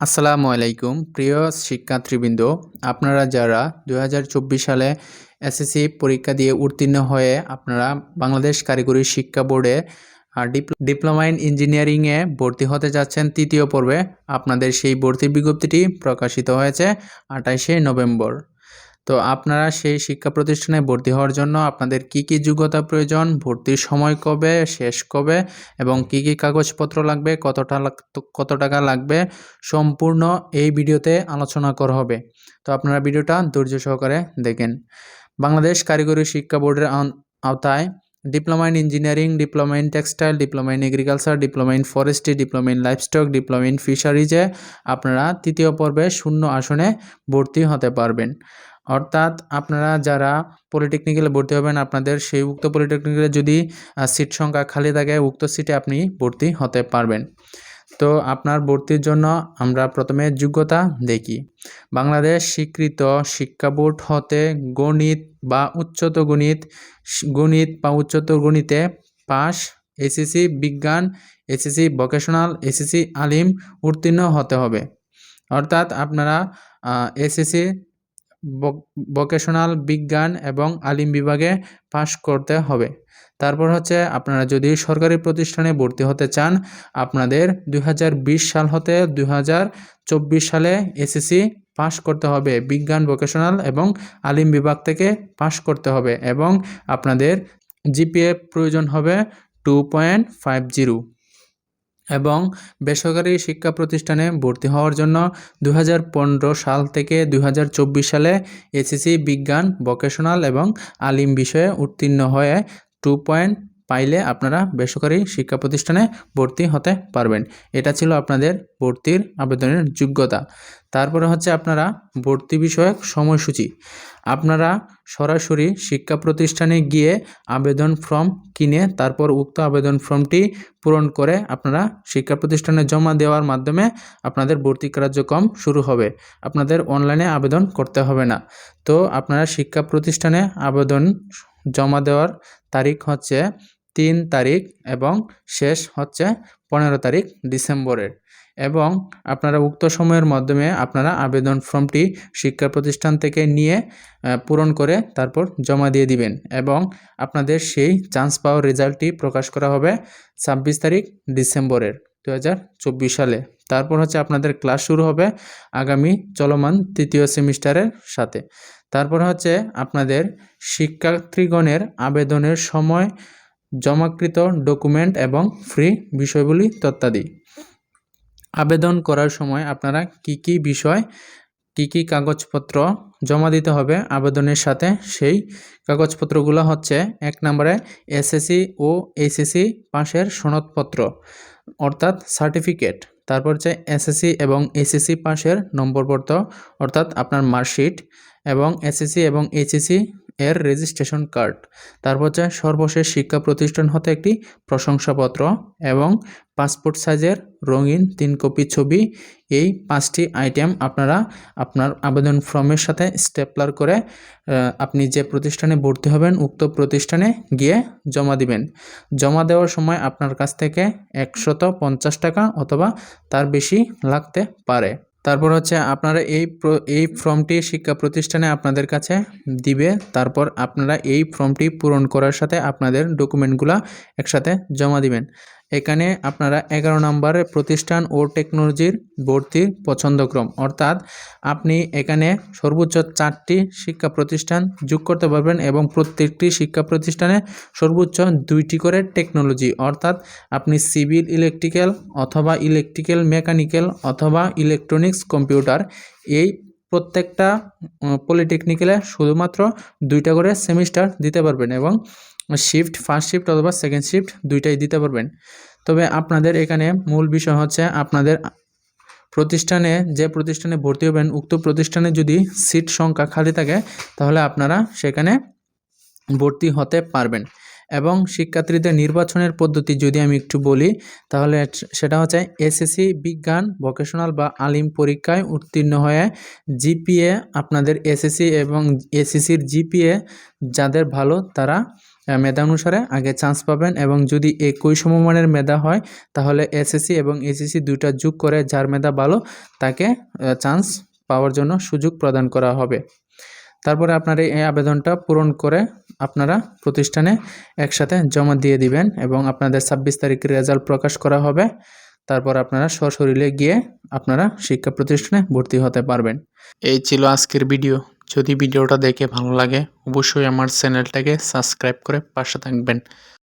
আসসালামু আলাইকুম। প্রিয় শিক্ষার্থীবৃন্দ, আপনারা যারা দু হাজার চব্বিশ সালে এসএসসি পরীক্ষা দিয়ে উত্তীর্ণ হয়ে আপনারা বাংলাদেশ কারিগরি শিক্ষা বোর্ডে ডিপ্লোমা ইন ইঞ্জিনিয়ারিংয়ে ভর্তি হতে যাচ্ছেন তৃতীয় পর্বে। আপনাদের সেই ভর্তির বিজ্ঞপ্তিটি প্রকাশিত হয়েছে আঠাইশে নভেম্বর। তো আপনারা সেই শিক্ষা প্রতিষ্ঠানে ভর্তি হওয়ার জন্য আপনাদের কি কি যোগ্যতা প্রয়োজন, ভর্তির সময় কবে, শেষ কবে এবং কি কি কাগজপত্র লাগবে কতটা কত টাকা লাগবে, সম্পূর্ণ এই ভিডিওতে আলোচনা করা হবে। তো আপনারা ভিডিওটা ধৈর্য সহকারে দেখেন। বাংলাদেশ কারিগরি শিক্ষা বোর্ডের আওতায় diploma in engineering, diploma in textile, diploma in agriculture, diploma in forestry, diploma in livestock diploma in ফিশারিজে আপনারা তৃতীয় পর্বে শূন্য আসনে ভর্তি হতে পারবেন। অর্থাৎ আপনারা যারা পলিটেকনিক্যালে ভর্তি হবেন, আপনাদের সেই উক্ত পলিটেকনিক্যালে যদি সিট সংখ্যা খালি থাকে, উক্ত সিটে আপনি ভর্তি হতে পারবেন। তো আপনার ভর্তির জন্য আমরা প্রথমে যোগ্যতা দেখি। বাংলাদেশ স্বীকৃত শিক্ষা বোর্ড হতে গণিত বা উচ্চত গণিত গণিত বা উচ্চত গণিতে পাস এসএসসি বিজ্ঞান, এসএসসি ভোকেশনাল এসএসসি আলিম উত্তীর্ণ হতে হবে। অর্থাৎ আপনারা এসএসসি ভোকেশনাল বিজ্ঞান এবং আলিম বিভাগে পাশ করতে হবে। তারপর হচ্ছে আপনারা যদি সরকারি প্রতিষ্ঠানে ভর্তি হতে চান, আপনাদের দু হাজার বিশ সাল হতে দু হাজার চব্বিশ সালে এসএসসি পাশ করতে হবে। বিজ্ঞান ভোকেশনাল এবং আলিম বিভাগ থেকে পাশ করতে হবে এবং আপনাদের জিপিএ প্রয়োজন হবে টু পয়েন্ট ফাইভ জিরো। এবং বেসরকারি শিক্ষা প্রতিষ্ঠানে ভর্তি হওয়ার জন্য দু হাজার পনেরো সাল থেকে দু হাজার চব্বিশ সালে এসএসসি বিজ্ঞান ভোকেশনাল এবং আলিম বিষয়ে উত্তীর্ণ হয়ে টু পয়েন্ট পাইলে আপনারা বেসরকারি শিক্ষা প্রতিষ্ঠানে ভর্তি হতে পারবেন। এটা ছিল আপনাদের ভর্তির আবেদনের যোগ্যতা। তারপরে হচ্ছে আপনারা ভর্তি বিষয়ক সময়সূচি। আপনারা সরাসরি শিক্ষা প্রতিষ্ঠানে গিয়ে আবেদন ফর্ম কিনে তারপর উক্ত আবেদন ফর্মটি পূরণ করে আপনারা শিক্ষা প্রতিষ্ঠানে জমা দেওয়ার মাধ্যমে আপনাদের ভর্তি কার্যক্রম শুরু হবে। আপনাদের অনলাইনে আবেদন করতে হবে না। তো আপনারা শিক্ষা প্রতিষ্ঠানে আবেদন জমা দেওয়ার তারিখ হচ্ছে তিন তারিখ এবং শেষ হচ্ছে পনেরো তারিখ ডিসেম্বরের। এবং আপনারা উক্ত সময়ের মাধ্যমে আপনারা আবেদন ফর্মটি শিক্ষা প্রতিষ্ঠান থেকে নিয়ে পূরণ করে তারপর জমা দিয়ে দিবেন এবং আপনাদের সেই চান্স পাওয়ার রেজাল্টটি প্রকাশ করা হবে ছাব্বিশ তারিখ ডিসেম্বরের দু হাজার চব্বিশ সালে। তারপর হচ্ছে আপনাদের ক্লাস শুরু হবে আগামী চলমান তৃতীয় সেমিস্টারের সাথে। তারপর হচ্ছে আপনাদের শিক্ষার্থীগণের আবেদনের সময় জমাকৃত ডকুমেন্ট এবং ফ্রি বিষয়গুলি তথ্যাদি আবেদন করার সময় আপনারা কি কি বিষয়, কি কি কাগজপত্র জমা দিতে হবে আবেদনের সাথে? সেই কাগজপত্রগুলো হচ্ছে এক নম্বরে এসএসসি ও এইচএসসি পাশের সনদপত্র, অর্থাৎ সার্টিফিকেট। তারপর হচ্ছে এসএসসি এবং এইচএসসি পাশের নম্বরপত্র, অর্থাৎ আপনার মার্কশিট এবং এসএসসি এবং এইচএসসি এর রেজিস্ট্রেশন কার্ড তারপর হচ্ছে সর্বশেষ শিক্ষা প্রতিষ্ঠান হতে একটি প্রশংসাপত্র এবং পাসপোর্ট সাইজের রঙিন তিন কপি ছবি। এই পাঁচটি আইটেম আপনারা আপনার আবেদন ফর্মের সাথে স্টেপলার করে আপনি যে প্রতিষ্ঠানে ভর্তি হবেন, উক্ত প্রতিষ্ঠানে গিয়ে জমা দিবেন। জমা দেওয়ার সময় আপনার কাছ থেকে একশত পঞ্চাশ টাকা অথবা তার বেশি লাগতে পারে। তারপর হচ্ছে আপনারা এই এই ফর্মটি শিক্ষা প্রতিষ্ঠানে আপনাদের কাছে দিবে। তারপর আপনারা এই ফর্মটি পূরণ করার সাথে আপনাদের ডকুমেন্টগুলো একসাথে জমা দিবেন। এখানে আপনারা এগারো নম্বরের প্রতিষ্ঠান ও টেকনোলজির ভর্তির পছন্দক্রম। অর্থাৎ আপনি এখানে সর্বোচ্চ চারটি শিক্ষা প্রতিষ্ঠান যোগ করতে পারবেন এবং প্রত্যেকটি শিক্ষা প্রতিষ্ঠানে সর্বোচ্চ দুইটি করে টেকনোলজি। অর্থাৎ আপনি সিভিল ইলেকট্রিক্যাল অথবা ইলেকট্রিক্যাল মেকানিক্যাল অথবা ইলেকট্রনিক্স কম্পিউটার এই প্রত্যেকটা পলিটেকনিক্যালে শুধুমাত্র দুইটা করে সেমিস্টার দিতে পারবেন এবং শিফট ফার্স্ট শিফট অথবা সেকেন্ড শিফট দুইটাই দিতে পারবেন। তবে আপনাদের এখানে মূল বিষয় হচ্ছে আপনাদের প্রতিষ্ঠানে, যে প্রতিষ্ঠানে ভর্তি হবেন, উক্ত প্রতিষ্ঠানে যদি সিট সংখ্যা খালি থাকে, তাহলে আপনারা সেখানে ভর্তি হতে পারবেন। এবং শিক্ষার্থীদের নির্বাচনের পদ্ধতি যদি আমি একটু বলি, তাহলে সেটা হচ্ছে এসএসসি, বিজ্ঞান ভোকেশনাল বা আলিম পরীক্ষায় উত্তীর্ণ হয়ে জিপিএ আপনাদের এসএসসি এবং এসএসসির জিপিএ যাদের ভালো তারা মেধা অনুসারে আগে চান্স পাবেন এবং যদি একই সমমানের মেধা হয়, তাহলে এসএসসি এবং এসএসসি দুইটা যোগ করে যার মেধা ভালো, তাকে চান্স পাওয়ার জন্য সুযোগ প্রদান করা হবে। তারপরে আপনার এই আবেদনটা পূরণ করে আপনারা প্রতিষ্ঠানে একসাথে জমা দিয়ে দিবেন এবং আপনাদের ছাব্বিশ তারিখের রেজাল্ট প্রকাশ করা হবে। তারপর আপনারা সশরীরে গিয়ে আপনারা শিক্ষা প্রতিষ্ঠানে ভর্তি হতে পারবেন। এই ছিল আজকের ভিডিও যদি ভিডিওটা দেখে ভালো লাগে অবশ্যই আমার চ্যানেলটাকে সাবস্ক্রাইব করে পাশে থাকবেন।